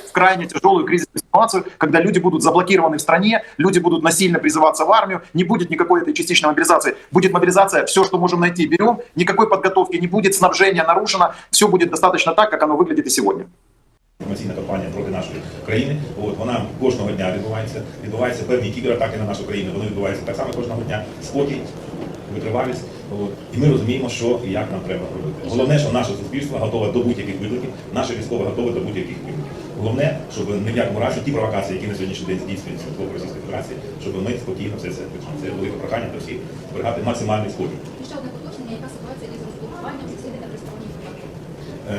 в крайне тяжелую кризисную ситуацию, когда люди будут заблокированы в стране, люди будут насильно призываться в армию, не будет никакой этой частичной мобилизации. Будет мобилизация, все, что можем найти, берем, никакой подготовки не будет, снабжение нарушено, все будет достаточно так, как оно выглядит и сегодня. Інформаційна кампанія проти нашої країни. От вона кожного дня відбувається. Відбуваються певні кібератаки на нашу країну. Вони відбуваються так само кожного дня. Спокій, витривалість. От. І ми розуміємо, що і як нам треба робити. Головне, що наше суспільство готове до будь-яких викликів, наше військове готове до будь-яких викликів. Головне, щоб ні в якому разі ті провокації, які на сьогоднішній день здійснюються з боку Російської Федерації, щоб ми спокійно все це вирішили. Це велике прохання до всіх зберігати максимальний спокій. Ще одне уточнення, яка ситуація із розблокуванням сусідів та тристоронніх? Е,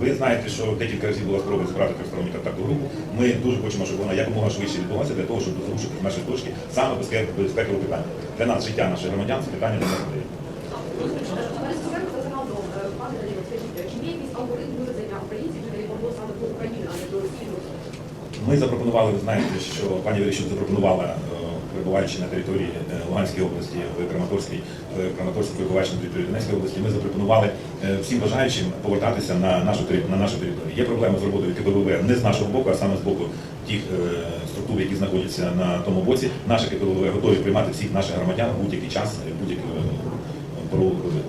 Ви знаєте, що декілька разів була спроба збирати тристоронню контактну групу. Ми дуже хочемо, щоб вона якомога швидше відбулася для того, щоб зрушити наші точки саме безпек- безпекове питання. Для нас життя наших громадян це питання до нас. Безпосередньо загалом, е, пане Данило, скажіть, чи є якийсь алгоритм вивезення українців чи або саме до України, а не до Росії? Ми запропонували, ви знаєте, що пані Верещук запропонувала, е, перебуваючи на території е, Луганської області, в Краматорській, Краматорській, перебуваючи на території Донецької області, ми запропонували е, всім бажаючим повертатися на нашу на нашу територію. Є проблеми з роботою КПВВ не з нашого боку, а саме з боку тих е, структур, які знаходяться на тому боці. Наші КПВВ готові приймати всіх наших громадян в будь-який час, в будь-яку е, пору доби.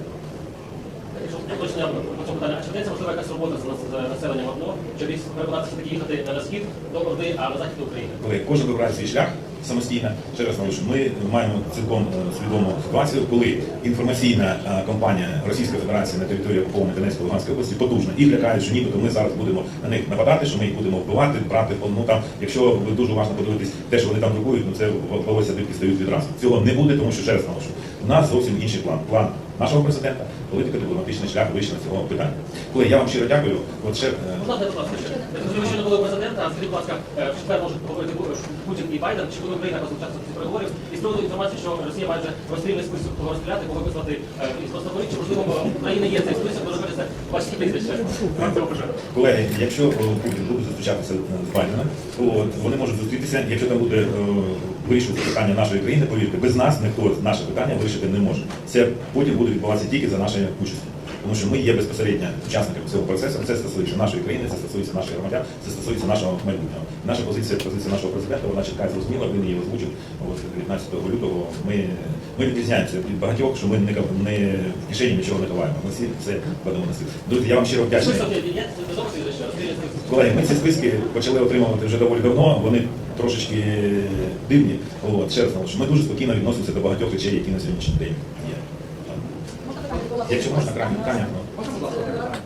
Точно по цьому питанню. А чи ведеться можливо якась робота з нас- з населенням одного, перебратися їхати на схід до Орди, а на захід до України? коли кожен вибирає свій шлях самостійно. Ще раз наголошую, ми маємо цілком е, свідому ситуацію, коли інформаційна е, кампанія Російської Федерації на території окупованої Донецької Луганської області потужна і лякають, що нібито ми зараз будемо на них нападати, що ми їх будемо вбивати, брати ну там. Якщо ви дуже уважно подивитесь, те, що вони там друкують, ну це волосся дибки стають відразу. Цього не буде, тому що ще раз наголошую. У нас зовсім інший план. План нашого президента, політика дипломатичний шлях вирішення цього питання. Коли я вам щиро дякую, от ще е, Можна будь ласка, ще? Я що не було президента, а скажіть, будь ласка, е, в четвер можуть поговорити Путін і Байден, чи буде Україна розпочатися цих переговорів? І з приводу інформації, що Росія має вже розстрільний список, кого розстріляти, кого вислати е, із Коста-Рики, чи можливо в Україні є цей список, де знаходяться ваші прізвища? Колеги, якщо Путін буде зустрічатися з Байденом, то вони можуть зустрітися. Якщо там буде вирішувати питання нашої країни, повірте, без нас ніхто наше питання вирішити не може. Це потім буде відбуватися тільки за нашою участю. Тому що ми є безпосередньо учасниками цього процесу. Це стосується нашої країни, це стосується наших громадян, це стосується нашого майбутнього. Наша позиція, позиція нашого президента, вона чітка зрозуміла, він її озвучив от 19 лютого. Ми, ми відрізняємося від багатьох, що ми не, не в кишені нічого не ховаємо. Ми всі це кладемо на стіл. Друзі, я вам щиро вдячний. Колеги, ми ці списки почали отримувати вже доволі давно. Вони трошечки дивні. От, ще раз наголошую, ми дуже спокійно відносимося до багатьох речей, які на сьогоднішній день є. Питання? Якщо можна, крайне питання. ну. Можна, будь ласка, питання?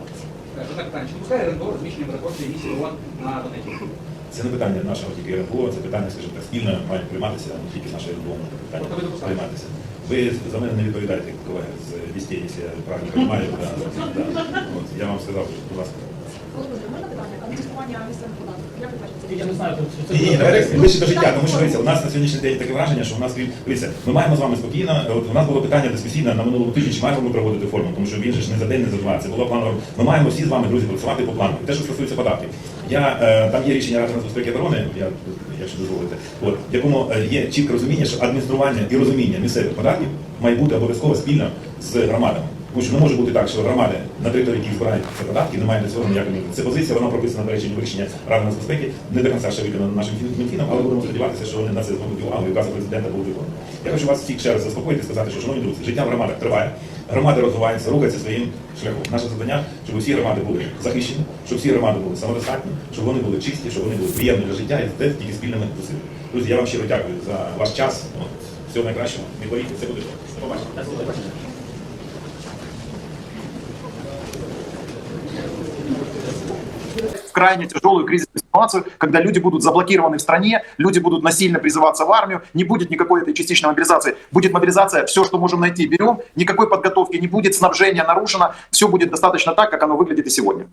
Жодне питання. Чи пускає РНБО розміщення переконної місії ООН на Донецьку? Це не питання нашого тільки РНБО, це питання, скажімо так, спільно мають прийматися, не тільки наше РНБО питання Тобто ви допускаєте? прийматися. Ви за мене не відповідаєте, колеги, з вістей, якщо я правильно розумію. Да, да. От, я вам сказав, будь ласка. Я не знаю, це Ні, ні, давайте ближче до життя, тому що дивіться, у нас на сьогоднішній день таке враження, що у нас крім дивіться, ми маємо з вами спокійно. От у нас було питання дискусійне на минулому тижні, чи маємо ми проводити форму, тому що він же ж не за день, не за два. Це було планово. Ми маємо всі з вами, друзі, працювати по плану. Те, що стосується податків. Я е, там є рішення Ради нацбезпеки і оборони, я якщо дозволите, от в якому е, є чітке розуміння, що адміністрування і розуміння місцевих податків має бути обов'язково спільно з громадами. Тому що не може бути так, що громади на території, які збирають ці податки, немає для цього ніякої міри. Це позиція, вона прописана, до речі, в рішення Ради нацбезпеки, не до кінця ще виконана нашим Мінфіном, але будемо сподіватися, що вони на це звернуть увагу і указ президента буде виконаний. Я хочу вас всіх ще раз заспокоїти сказати, що шановні друзі, життя в громадах триває. Громади розвиваються, рухаються своїм шляхом. Наше завдання, щоб усі громади були захищені, щоб всі громади були самодостатні, щоб вони були чисті, щоб вони були приємні для життя і це тільки спільними зусиллями. Друзі, я вам щиро дякую за ваш час. От, всього найкращого. Не боріться, все буде. добре. Крайне тяжелую кризисную ситуацию, когда люди будут заблокированы в стране, люди будут насильно призываться в армию, не будет никакой этой частичной мобилизации. Будет мобилизация, все, что можем найти, берем, никакой подготовки не будет, снабжение нарушено, все будет достаточно так, как оно выглядит и сегодня.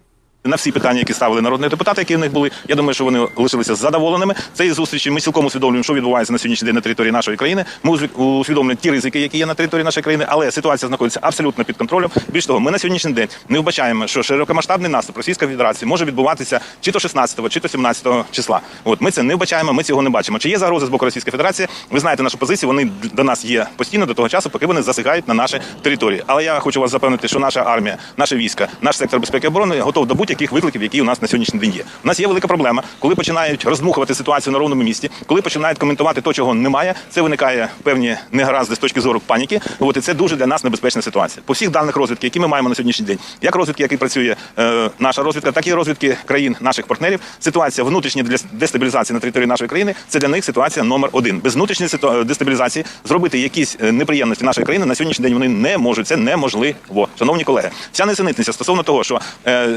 На всі питання, які ставили народні депутати, які в них були. Я думаю, що вони лишилися задоволеними. Цієї зустрічі ми цілком усвідомлюємо, що відбувається на сьогоднішній день на території нашої країни. Ми усвідомлюємо ті ризики, які є на території нашої країни, але ситуація знаходиться абсолютно під контролем. Більш того, ми на сьогоднішній день не вбачаємо, що широкомасштабний наступ Російської Федерації може відбуватися чи то 16-го, чи то 17 числа. От ми це не вбачаємо, ми цього не бачимо. Чи є загрози з боку Російської Федерації? Ви знаєте нашу позицію. Вони до нас є постійно до того часу, поки вони засихають на нашій території. Але я хочу вас запевнити, що наша армія, наше військо, наш сектор безпеки і оборони готов до будь-яких будь-яких викликів, які у нас на сьогоднішній день є. У нас є велика проблема, коли починають роздмухувати ситуацію на ровному місці, коли починають коментувати то, чого немає. Це виникає певні негаразди з точки зору паніки. От і це дуже для нас небезпечна ситуація. По всіх даних розвідки, які ми маємо на сьогоднішній день, як розвідки, який працює е, наша розвідка, так і розвідки країн наших партнерів. Ситуація внутрішньої дестабілізації на території нашої країни це для них ситуація номер один. Без внутрішньої дестабілізації зробити якісь е, неприємності нашої країни на сьогоднішній день вони не можуть. Це неможливо. Шановні колеги, вся несенітниця стосовно того, що е,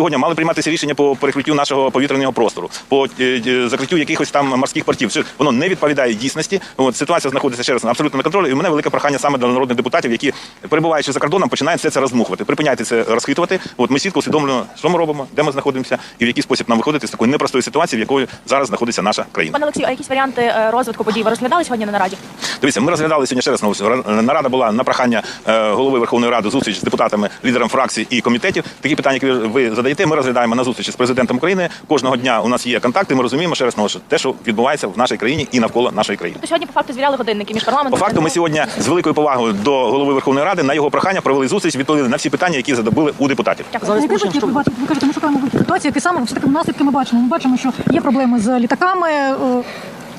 сьогодні мали прийматися рішення по перекриттю нашого повітряного простору, по е, е, закриттю якихось там морських портів. Воно не відповідає дійсності. От ситуація знаходиться ще раз абсолютно на контролі. І у мене велике прохання саме до народних депутатів, які перебуваючи за кордоном, починають все це розмухувати. Припиняйте це розхитувати. От ми чітко усвідомлюємо, що ми робимо, де ми знаходимося, і в який спосіб нам виходити з такої непростої ситуації, в якої зараз знаходиться наша країна. Пане Олексію, а якісь варіанти е, розвитку подій ви розглядали сьогодні на нараді? Дивіться, ми розглядали сьогодні ще раз нарада була на прохання голови Верховної Ради зустріч з депутатами, лідерам фракцій і комітетів. Такі питання, які ви задаєте, ми розглядаємо на зустрічі з президентом України. Кожного дня у нас є контакти. Ми розуміємо ще раз наголошую, те, що відбувається в нашій країні і навколо нашої країни. То сьогодні по факту звіряли годинники між парламентом. По факту, ми сьогодні з великою повагою до голови Верховної Ради на його прохання провели зустріч, відповіли на всі питання, які задобили у депутатів. Дякую. Ви бачите? Ви кажете, ми шукаємо вихід. Які саме все таки наслідки ми бачимо. Ми бачимо, що є проблеми з літаками.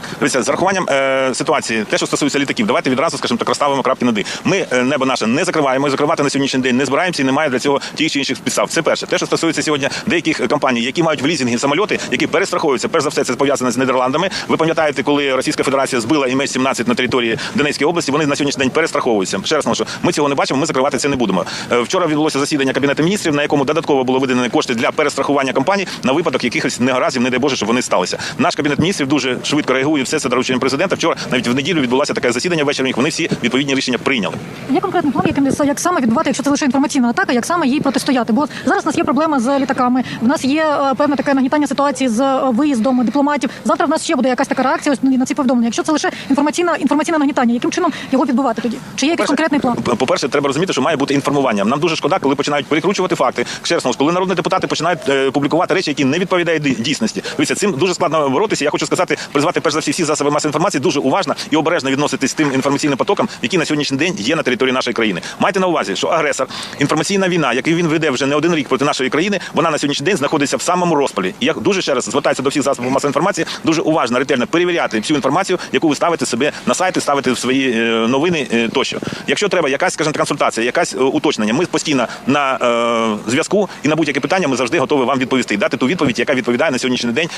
Е, Дивіться, з рахуванням е, ситуації, те, що стосується літаків, давайте відразу, скажімо так, розставимо крапки над «і». Ми е, небо наше не закриваємо, і закривати на сьогоднішній день не збираємося і немає для цього тих чи інших підстав. Це перше. Те, що стосується сьогодні деяких компаній, які мають в лізингі самольоти, які перестраховуються, перш за все, це пов'язане з Нідерландами. Ви пам'ятаєте, коли Російська Федерація збила МС-17 на території Донецької області, вони на сьогоднішній день перестраховуються. Ще раз наголошу, ми цього не бачимо, ми закривати це не будемо. Е, Вчора відбулося засідання кабінету міністрів, на якому додатково було виділені кошти для перестрахування компаній на випадок якихось негараздів, не дай Боже, щоб вони сталися. Наш кабінет міністрів дуже швидко реагує. Все це дорученням президента. Вчора навіть в неділю відбулося таке засідання ввечері. Вони всі відповідні рішення прийняли. Є конкретний план, яким як саме відбувати, якщо це лише інформаційна атака, як саме їй протистояти. Бо зараз у нас є проблема з літаками. В нас є е, певне таке нагнітання ситуації з е, виїздом дипломатів. Завтра в нас ще буде якась така реакція ось на ці повідомлення. Якщо це лише інформаційна інформаційне нагнітання, яким чином його відбувати тоді? Чи є якийсь конкретний план? По- По-перше, треба розуміти, що має бути інформування. Нам дуже шкода, коли починають перекручувати факти. Ще раз, коли народні депутати починають е, публікувати речі, які не відповідають дійсності. Дивіться, цим дуже складно боротися. Я хочу сказати, призвати перш за всі всі засоби масової інформації дуже уважно і обережно відноситись тим інформаційним потоком, які на сьогоднішній день є на території нашої країни. Майте на увазі, що агресор, інформаційна війна, яку він веде вже не один рік проти нашої країни, вона на сьогоднішній день знаходиться в самому розпалі. І я дуже ще раз звертаюся до всіх засобів масової інформації, дуже уважно, ретельно перевіряти всю інформацію, яку ви ставите себе на сайти, ставите в свої е, новини е, тощо. Якщо треба якась, скажімо, консультація, якась е, уточнення, ми постійно на е, зв'язку і на будь-яке питання ми завжди готові вам відповісти і дати ту відповідь, яка відповідає на сьогоднішній день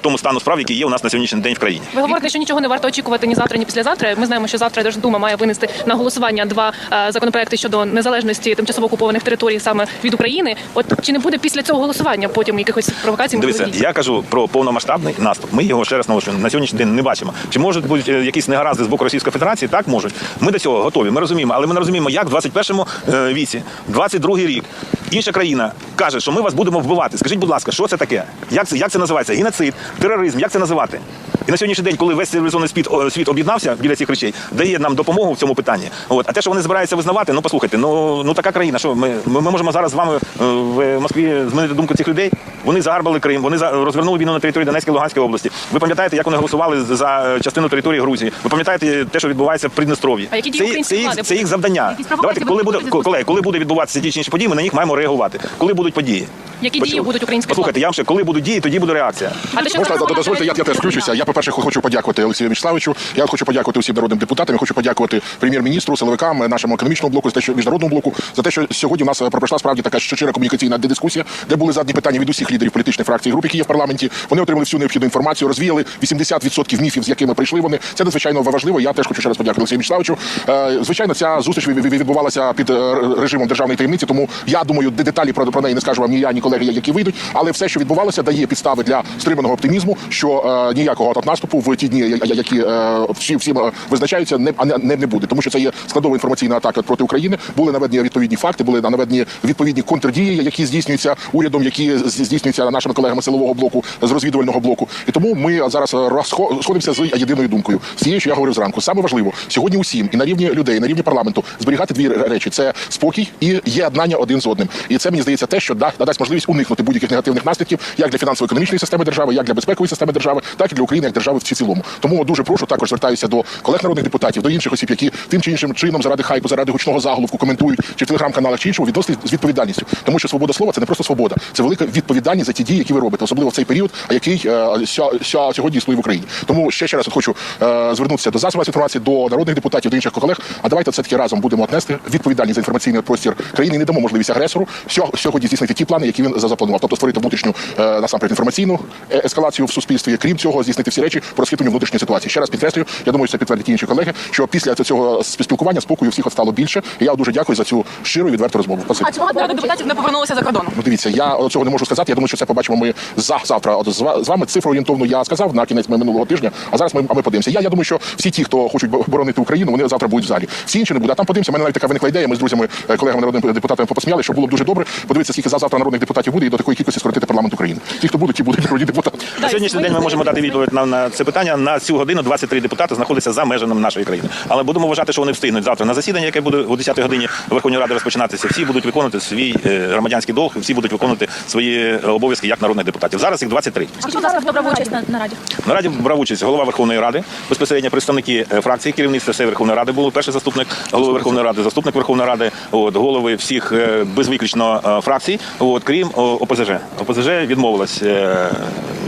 тому стану справ, який є у нас на сьогоднішній день в країні. Ви говорите, що нічого не варто очікувати ні завтра, ні післязавтра. Ми знаємо, що завтра Держдума має винести на голосування два е, законопроекти щодо незалежності тимчасово окупованих територій саме від України. От чи не буде після цього голосування потім якихось провокацій? Дивіться, я кажу про повномасштабний наступ. Ми його ще раз наголошую, на сьогоднішній день не бачимо. Чи можуть бути е, якісь негаразди з боку Російської Федерації? Так можуть. Ми до цього готові. Ми розуміємо, але ми не розуміємо, як в 21-му е, віці, 22-й рік. Інша країна каже, що ми вас будемо вбивати. Скажіть, будь ласка, що це таке? Як це, як це називається? Геноцид, тероризм, як це називати? І на сьогоднішній день, коли весь цивілізований світ, світ об'єднався біля цих речей, дає нам допомогу в цьому питанні. От. А те, що вони збираються визнавати, ну послухайте, ну, ну така країна, що ми, ми, ми можемо зараз з вами е, в Москві змінити думку цих людей. Вони загарбали Крим, вони розвернули війну на території Донецької і Луганської області. Ви пам'ятаєте, як вони голосували за е, частину території Грузії? Ви пам'ятаєте те, що відбувається в Придністров'ї? А які дії це, української це, їх, це їх завдання. Давайте, коли буде відбуватися? колеги, коли буде відбуватися ті чи інші події, ми на них маємо реагувати. Коли будуть події? Які Почу- дії будуть української Послухайте, я вам ще коли будуть дії, тоді буде реакція. А Можна дозвольте, я, я теж включуся. Я, по-перше, хочу подякувати Олексію Вячеславовичу. Я хочу подякувати усім народним депутатам. Я хочу подякувати прем'єр-міністру, силовикам, нашому економічному блоку, за те, що міжнародному блоку, за те, що сьогодні у нас е, пройшла справді така щира комунікаційна дискусія, де були задані питання від усіх лідерів політичних фракцій груп, які є в парламенті. Вони отримали всю необхідну інформацію, розвіяли 80% міфів, з якими прийшли вони. Це надзвичайно важливо. Я теж хочу ще раз подякувати Олексію Вячеславовичу. Е, Звичайно, ця зустріч від- від- відбувалася під е, режимом державної таємниці, тому я думаю, де- деталі про, неї не скажу вам ні я, ні колеги, які вийдуть. Але все, що відбувалося, дає підстави для стриманого оптимізму, що ніякого атак-наступу в ті дні, які е, всі всім е, визначаються, не, не, не, буде, тому що це є складова інформаційна атака проти України. Були наведені відповідні факти, були наведені відповідні контрдії, які здійснюються урядом, які здійснюються нашими колегами силового блоку з розвідувального блоку. І тому ми зараз розхо- сходимося з єдиною думкою. З що я говорив зранку. Саме важливо сьогодні усім і на рівні людей, і на рівні парламенту зберігати дві речі: це спокій і єднання один з одним. І це мені здається те, що да- надасть можливість уникнути будь-яких негативних наслідків як для фінансово-економічної системи держави, як для безпекової системи держави, так і для України як держави. Держави в цілому. Тому дуже прошу також звертаюся до колег народних депутатів, до інших осіб, які тим чи іншим чином заради хайпу, заради гучного заголовку коментують чи в телеграм-каналах чи іншому відносити з відповідальністю. Тому що свобода слова це не просто свобода, це велика відповідальність за ті дії, які ви робите, особливо в цей період, який е, ся- ся- сьогодні існує в Україні. Тому ще ще раз хочу е, звернутися до засобів інформації, до народних депутатів, до інших колег. А давайте все таки разом будемо отнести відповідальність за інформаційний простір країни. і Не дамо можливість агресору сьо- сьогодні здійснити ті плани, які він запланував. Тобто створити внутрішню е, насамперед інформаційну е, ескалацію в суспільстві. Крім цього, здійснити всі речі розхитуванню внутрішньої ситуації. Ще раз підкреслюю, я думаю, що це підтвердять і інші колеги. Що після цього спілкування спокою всіх стало більше. І я дуже дякую за цю щиру і відверту розмову. Спасибі. А чому депутатів не повернулися за кордону? Ну, дивіться, я цього не можу сказати. Я думаю, що це побачимо ми за завтра. От з вами цифру орієнтовну я сказав на кінець минулого тижня. А зараз ми, а ми подивимося. Я, я думаю, що всі ті, хто хочуть бо- боронити Україну, вони завтра будуть в залі. Всі інші не будуть. А там подивимося. У мене навіть така виникла ідея. Ми з друзями, е, колегами народними депутатами попосміяли, що було б дуже добре. Подивитися, скільки за завтра народних депутатів буде, і до такої кількості скоротити парламент України. Ті, хто будуть, ті будуть народні депутати. На сьогоднішній день ми можемо дати відповідь на, на це питання. На цю годину 23 депутати знаходяться за межами нашої країни. Але будемо вважати, що вони встигнуть завтра на засідання, яке буде о 10 годині Верховної Ради розпочинатися. Всі будуть виконувати свій е, громадянський долг, всі будуть виконувати свої обов'язки як народних депутатів. Зараз їх 23. Скажіть, будь ласка, хто брав участь на, на раді? На раді брав участь голова Верховної Ради, безпосередньо представники е, фракції, керівництва всієї Верховної Ради були перший заступник голови Верховної Ради, заступник Верховної Ради, от голови всіх е, без виключно е, фракцій, от крім ОПЗЖ. ОПЗЖ відмовилась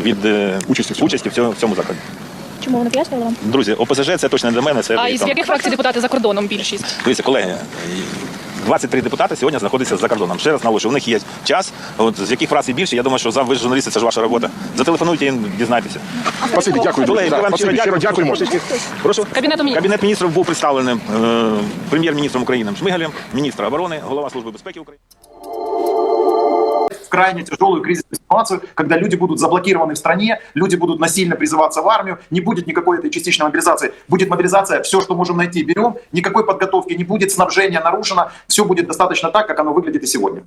від е, Участі в цьому. участі в цьому, в цьому заході. Чому вони пояснювали вам? Друзі, ОПЗЖ це точно не для мене. Це А із там- яких фракцій депутати за кордоном більшість? Дивіться, колеги. 23 депутати сьогодні знаходяться за кордоном. Ще раз наголошую, у них є час. От з яких фракцій більше, я думаю, що за ви ж журналісти, це ж ваша робота. Зателефонуйте їм, дізнайтеся. Спасибі, дякую. Колеги, друзі. ми вам Так, Спасибі, щиро дякуємо. Прошу. Кабінету міністрів. Кабінет міністрів був представлений е, прем'єр-міністром України Шмигалем, міністр оборони, голова служби безпеки України. В крайне тяжелую кризисную ситуацию, когда люди будут заблокированы в стране, люди будут насильно призываться в армию, не будет никакой этой частичной мобилизации. Будет мобилизация, все, что можем найти, берем, никакой подготовки не будет, снабжение нарушено, все будет достаточно так, как оно выглядит и сегодня.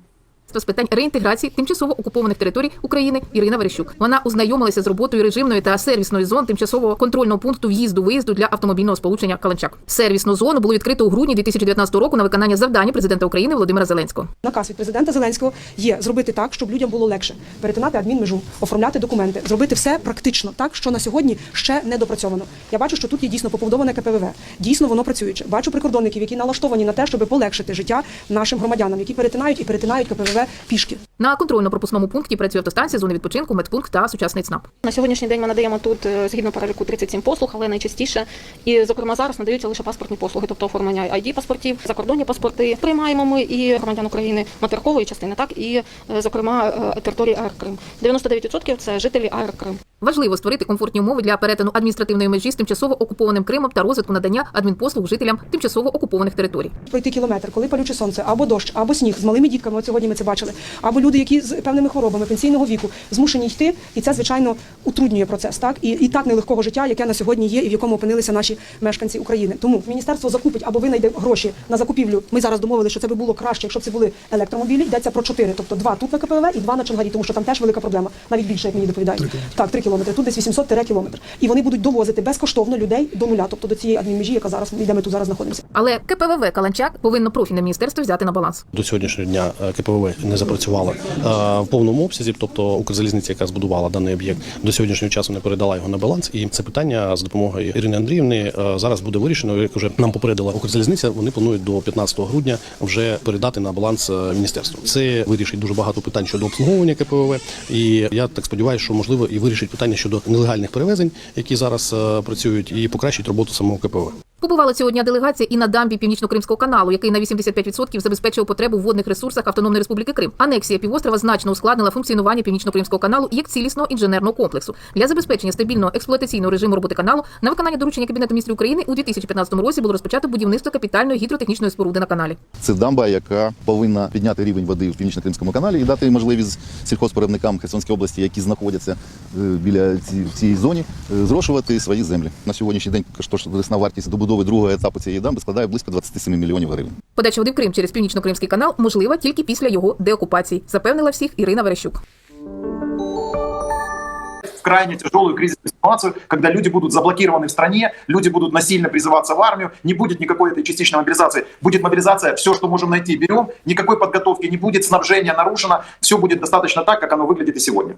З питань реінтеграції тимчасово окупованих територій України Ірина Верещук. Вона ознайомилася з роботою режимної та сервісної зон тимчасового контрольного пункту в'їзду-виїзду для автомобільного сполучення Каланчак. Сервісну зону було відкрито у грудні 2019 року на виконання завдання президента України Володимира Зеленського. Наказ від президента Зеленського є зробити так, щоб людям було легше перетинати адмінмежу, оформляти документи, зробити все практично так, що на сьогодні ще не допрацьовано. Я бачу, що тут є дійсно побудоване КПВВ. Дійсно, воно працююче. Бачу прикордонників, які налаштовані на те, щоб полегшити життя нашим громадянам, які перетинають і перетинають КПВВ пішки. На контрольно-пропускному пункті працює автостанція, зони відпочинку, медпункт та сучасний ЦНАП. На сьогоднішній день ми надаємо тут е, згідно переліку 37 послуг, але найчастіше і зокрема зараз надаються лише паспортні послуги, тобто оформлення ID паспортів, закордонні паспорти. Приймаємо ми і громадян України материкової частини, так і е, зокрема е, території АР Крим. 99% це жителі АР Крим. Важливо створити комфортні умови для перетину адміністративної межі з тимчасово окупованим Кримом та розвитку надання адмінпослуг жителям тимчасово окупованих територій. Пройти кілометр, коли палюче сонце, або дощ, або сніг з малими дітками. От сьогодні ми це бачили, або люди, які з певними хворобами пенсійного віку змушені йти, і це звичайно утруднює процес, так і, і так нелегкого життя, яке на сьогодні є, і в якому опинилися наші мешканці України. Тому міністерство закупить або винайде гроші на закупівлю. Ми зараз домовилися, що це би було краще, якщо б це були електромобілі. Йдеться про чотири, тобто два тут на КПВ і два на Чонгарі, тому що там теж велика проблема, навіть більше, як мені доповідають. Так, три кілометри. Тут десь 800 кілометр. І вони будуть довозити безкоштовно людей до нуля, тобто до цієї адмінмежі, яка зараз де ми тут зараз знаходимося. Але КПВВ Каланчак повинно профільне міністерство взяти на баланс. До сьогоднішнього дня е, КПВВ не запрацювала е, в повному обсязі, тобто Укрзалізниця, яка збудувала даний об'єкт, до сьогоднішнього часу не передала його на баланс. І це питання з допомогою Ірини Андріївни е, зараз буде вирішено. Як вже нам попередила Укрзалізниця, вони планують до 15 грудня вже передати на баланс е, міністерству. Це вирішить дуже багато питань щодо обслуговування КПВВ. І я так сподіваюся, що можливо і вирішить питання щодо нелегальних перевезень, які зараз е, працюють, і покращить роботу самого КПВ. Побувала цього делегація і на дамбі Північно-Кримського каналу, який на 85% забезпечував потребу в водних ресурсах Автономної Республіки Крим. Анексія півострова значно ускладнила функціонування Північно-Кримського каналу як цілісного інженерного комплексу для забезпечення стабільного експлуатаційного режиму роботи каналу. На виконання доручення Кабінету міністрів України у 2015 році було розпочато будівництво капітальної гідротехнічної споруди на каналі. Це дамба, яка повинна підняти рівень води в північно-кримському каналі і дати можливість сільхозпереробникам Херсонської області, які знаходяться е, біля ці- в зоні, е, зрошувати свої землі. На сьогоднішній день кошторисна вартість добудови другого етапу цієї дамби складає близько 27 мільйонів гривень. Подача води в Крим через Північно-Кримський канал можлива тільки після його деокупації, запевнила всіх Ірина Верещук. в крайне тяжелую кризисную ситуацию, когда люди будут заблокированы в стране, люди будут насильно призываться в армию, не будет никакой этой частичной мобилизации. Будет мобилизация, все, что можем найти, берем, никакой подготовки не будет, снабжение нарушено, все будет достаточно так, как оно выглядит и сегодня.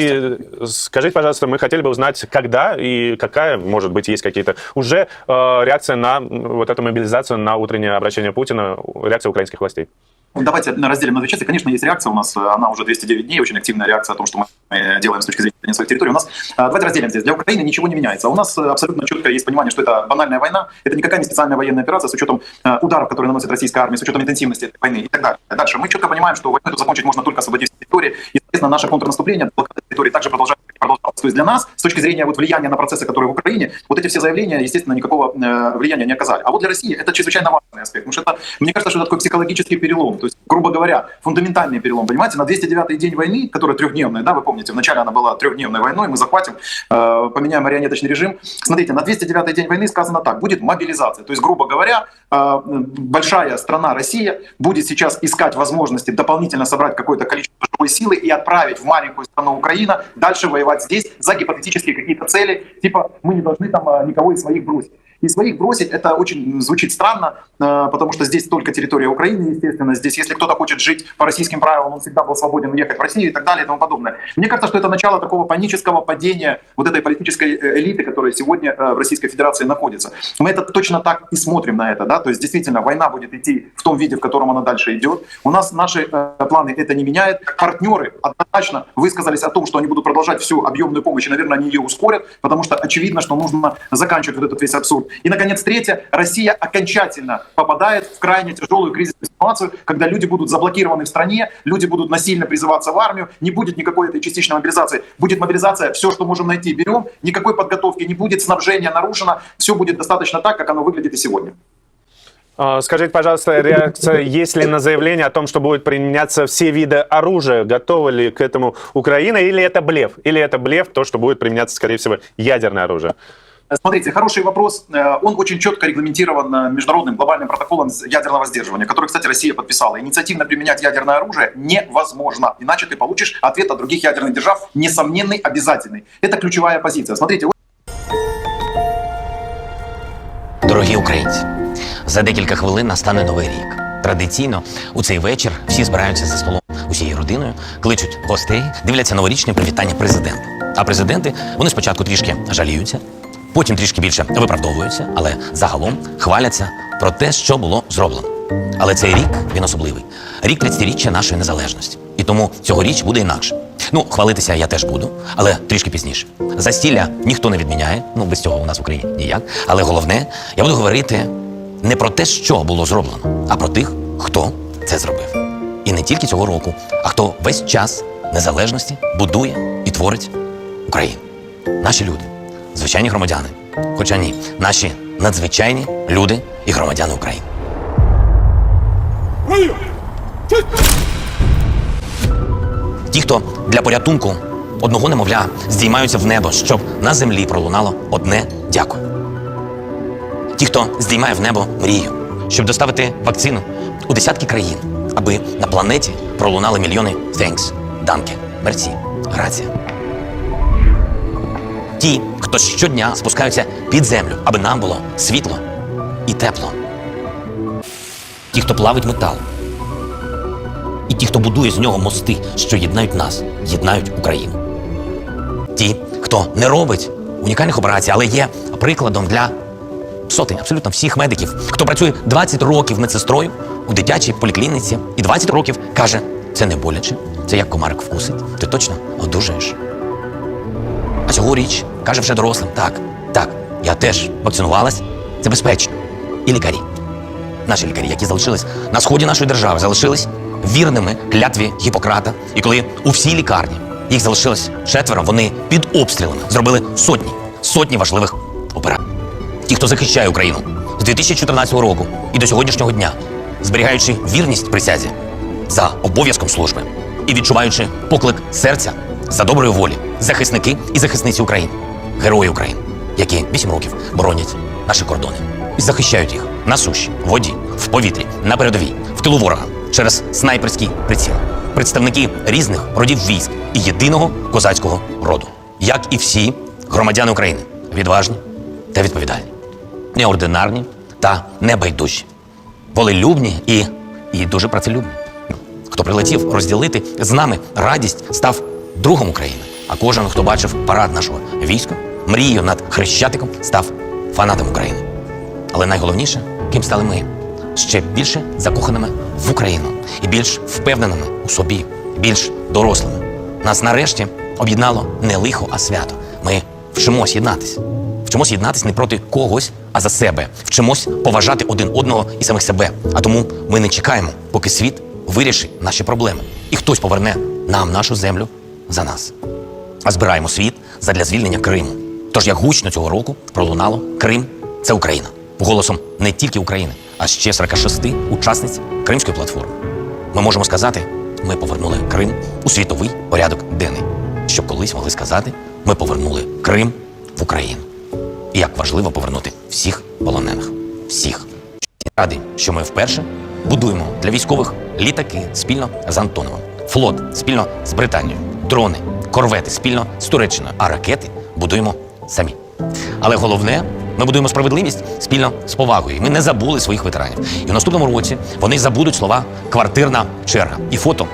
И скажите, пожалуйста, мы хотели бы узнать, когда и какая, может быть, есть какие-то уже э, реакция на м, вот эту мобилизацию, на утреннее обращение Путина, реакция украинских властей? Давайте разделим на две части. Конечно, есть реакция у нас, э, она уже 209 дней, очень активная реакция о том, что мы э, делаем с точки зрения своих территорий. У нас, э, давайте разделим здесь, для Украины ничего не меняется. У нас абсолютно четко есть понимание, что это банальная война, это никакая не специальная военная операция с учетом ударов, которые наносит российская армия, с учетом интенсивности этой войны и так далее. Дальше мы четко понимаем, что войну эту закончить можно только освободив территории, и, соответственно, наше контрнаступление, блокада территории также продолжается. Продолжалось. То есть для нас, с точки зрения вот влияния на процессы, которые в Украине, вот эти все заявления, естественно, никакого э, влияния не оказали. А вот для России это чрезвычайно важный аспект, потому что это, мне кажется, что это такой психологический перелом, то есть, грубо говоря, фундаментальный перелом, понимаете, на 209 день войны, которая трехдневная, да, вы помните, вначале она была трехдневной войной, мы захватим, э, поменяем марионеточный режим. Смотрите, на 209 день войны сказано так, будет мобилизация, то есть, грубо говоря, э, большая страна Россия будет сейчас искать возможности дополнительно собрать какое-то количество живой силы и отправить в маленькую страну Украина дальше воевать здесь за гипотетические какие-то цели, типа мы не должны там э, никого из своих бросить. И своих бросить, это очень звучит странно, э, потому что здесь только территория Украины, естественно. Здесь, если кто-то хочет жить по российским правилам, он всегда был свободен уехать в Россию и так далее и тому подобное. Мне кажется, что это начало такого панического падения вот этой политической э, элиты, которая сегодня э, в Российской Федерации находится. Мы это точно так и смотрим на это, да, то есть действительно война будет идти в том виде, в котором она дальше идет. У нас наши планы это не меняет. Партнеры однозначно высказались о том, что они будут продолжать всю объемную помощь, и, наверное, они ее ускорят, потому что очевидно, что нужно заканчивать вот этот весь абсурд. И, наконец, третье. Россия окончательно попадает в крайне тяжелую кризисную ситуацию, когда люди будут заблокированы в стране, люди будут насильно призываться в армию, не будет никакой этой частичной мобилизации. Будет мобилизация, все, что можем найти, берем, никакой подготовки не будет, снабжение нарушено, все будет достаточно так, как оно выглядит и сегодня. А, Скажите, пожалуйста, реакция есть ли на заявление о том, что будут применяться все виды оружия? Готова ли к этому Украина? Или это блеф? Или это блеф, то, что будет применяться, скорее всего, ядерное оружие? Смотрите, хороший вопрос. Э, Он очень четко регламентирован э, международным глобальным протоколом ядерного сдерживания, который, кстати, Россия подписала. Инициативно применять ядерное оружие невозможно, иначе ты получишь ответ от других ядерных держав, несомненный, обязательный. Это ключевая позиция. Смотрите, Дорогі українці, за декілька хвилин настане новий рік. Традиційно у цей вечір всі збираються за столом усією родиною, кличуть гостей, дивляться новорічне привітання президента. А президенти вони спочатку трішки жаліються, потім трішки більше виправдовуються, але загалом хваляться про те, що було зроблено. Але цей рік він особливий. Рік 30-річчя нашої незалежності. І тому цьогоріч буде інакше. Ну, хвалитися я теж буду, але трішки пізніше. Застілля ніхто не відміняє, ну без цього у нас в Україні ніяк. Але головне, я буду говорити не про те, що було зроблено, а про тих, хто це зробив. І не тільки цього року, а хто весь час незалежності будує і творить Україну. Наші люди, звичайні громадяни. Хоча ні, наші надзвичайні люди і громадяни України. Ті, хто для порятунку одного немовля здіймаються в небо, щоб на землі пролунало одне дякую. Ті, хто здіймає в небо мрію, щоб доставити вакцину у десятки країн, аби на планеті пролунали мільйони thanks, данке, мерсі, грація. Ті, хто щодня спускаються під землю, аби нам було світло і тепло. Ті, хто плавить метал, і ті, хто будує з нього мости, що єднають нас, єднають Україну. Ті, хто не робить унікальних операцій, але є прикладом для сотень, абсолютно всіх медиків, хто працює 20 років медсестрою у дитячій поліклініці і 20 років каже, це не боляче, це як комарик вкусить, ти точно одужаєш. А цьогоріч каже вже дорослим, так, так, я теж вакцинувалась, це безпечно. І лікарі. Наші лікарі, які залишились на сході нашої держави, залишились вірними клятві Гіппократа. І коли у всій лікарні їх залишилось четверо, вони під обстрілами зробили сотні, сотні важливих операцій. Ті, хто захищає Україну з 2014 року і до сьогоднішнього дня, зберігаючи вірність присязі за обов'язком служби і відчуваючи поклик серця за доброї волі, захисники і захисниці України, герої України, які 8 років боронять наші кордони і захищають їх на суші, в воді, в повітрі, на передовій, в тилу ворога через снайперський приціл. Представники різних родів військ і єдиного козацького роду, як і всі громадяни України, відважні та відповідальні, неординарні та небайдужі, волелюбні і, і дуже працелюбні. Хто прилетів розділити з нами радість, став другом України. А кожен, хто бачив парад нашого війська, мрією над хрещатиком, став фанатом України. Але найголовніше, ким стали ми ще більше закоханими в Україну і більш впевненими у собі, більш дорослими. Нас нарешті об'єднало не лихо, а свято. Ми вчимось єднатись. Вчимось єднатись не проти когось, а за себе. Вчимось поважати один одного і самих себе. А тому ми не чекаємо, поки світ вирішить наші проблеми. І хтось поверне нам нашу землю за нас. А збираємо світ задля звільнення Криму. Тож як гучно цього року пролунало Крим це Україна. Голосом не тільки України, а ще 46 учасниць Кримської платформи. Ми можемо сказати, ми повернули Крим у світовий порядок денний, щоб колись могли сказати, ми повернули Крим в Україну. І як важливо повернути всіх полонених. Всіх. Радий, що ми вперше будуємо для військових літаки спільно з Антоновим, флот спільно з Британією, дрони, корвети спільно з Туреччиною, а ракети будуємо самі. Але головне, ми будуємо справедливість спільно з повагою. Ми не забули своїх ветеранів. І в наступному році вони забудуть слова квартирна черга і фото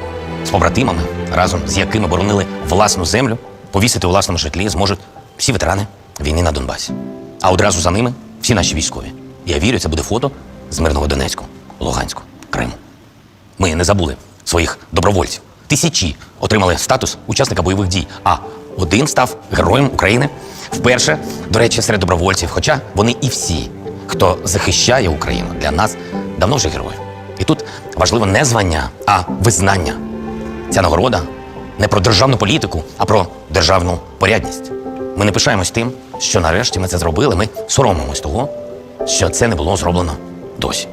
з побратимами, разом з якими боронили власну землю, повісити у власному житлі зможуть всі ветерани війни на Донбасі. А одразу за ними всі наші військові. Я вірю, це буде фото з мирного Донецьку, Луганську, Криму. Ми не забули своїх добровольців. Тисячі отримали статус учасника бойових дій, а один став героєм України вперше, до речі, серед добровольців. Хоча вони і всі, хто захищає Україну для нас, давно вже герої. І тут важливо не звання, а визнання. Ця нагорода не про державну політику, а про державну порядність. Ми не пишаємось тим, що нарешті ми це зробили. Ми соромимось того, що це не було зроблено досі.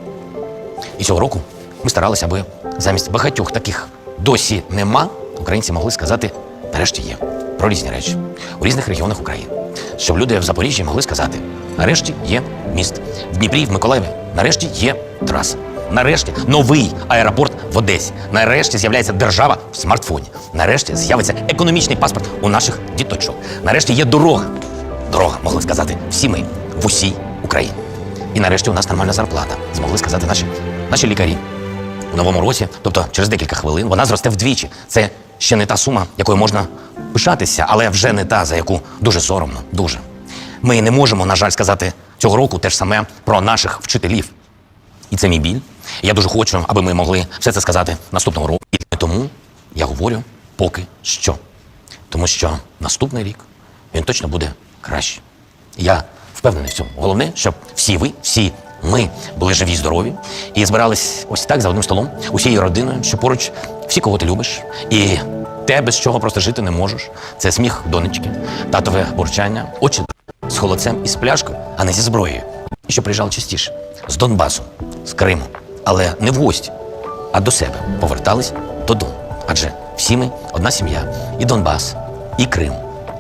І цього року ми старалися, аби замість багатьох таких досі нема, українці могли сказати нарешті є про різні речі у різних регіонах України. Щоб люди в Запоріжжі могли сказати: нарешті є міст. В Дніпрі, в Миколаєві, нарешті є траса. Нарешті новий аеропорт в Одесі. Нарешті з'являється держава в смартфоні. Нарешті з'явиться економічний паспорт у наших діточок. Нарешті є дорога. Дорога, могли сказати всі ми в усій Україні. І нарешті у нас нормальна зарплата, змогли сказати наші, наші лікарі. У новому році, тобто через декілька хвилин, вона зросте вдвічі. Це ще не та сума, якою можна пишатися, але вже не та, за яку дуже соромно, дуже. Ми не можемо, на жаль, сказати цього року те ж саме про наших вчителів. І це мій біль. Я дуже хочу, аби ми могли все це сказати наступного року. І тому я говорю поки що. Тому що наступний рік він точно буде краще. Я впевнений в цьому. Головне, щоб всі ви, всі ми були живі, здорові і збирались ось так за одним столом, усією родиною, що поруч всі, кого ти любиш, і те, без чого просто жити не можеш. Це сміх донечки, татове бурчання, очі з холодцем і з пляшкою, а не зі зброєю. І що приїжджали частіше з Донбасу, з Криму, але не в гості, а до себе повертались додому. Адже всі ми одна сім'я, і Донбас, и Крым.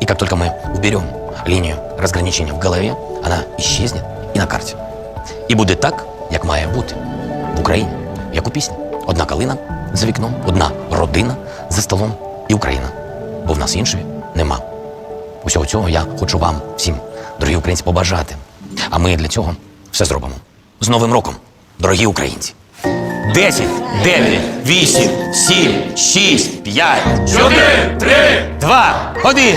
И как только мы уберем линию разграничения в голове, она исчезнет і на карті. І буде так, як має бути в Україні, як у пісні. Одна калина за вікном, одна родина за столом і Україна. Бо в нас іншої нема. Усього цього я хочу вам всім, дорогі українці, побажати. А ми для цього все зробимо. З Новим роком, дорогі українці! 10, 9, 8, 7, 6, 5, 4, 3, 2, 1.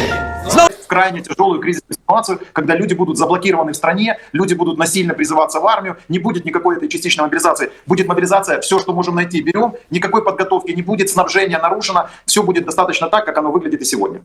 в крайне тяжелую кризисную ситуацию, когда люди будут заблокированы в стране, люди будут насильно призываться в армию, не будет никакой этой частичной мобилизации. Будет мобилизация, все, что можем найти, берем, никакой подготовки не будет, снабжение нарушено, все будет достаточно так, как оно выглядит и сегодня.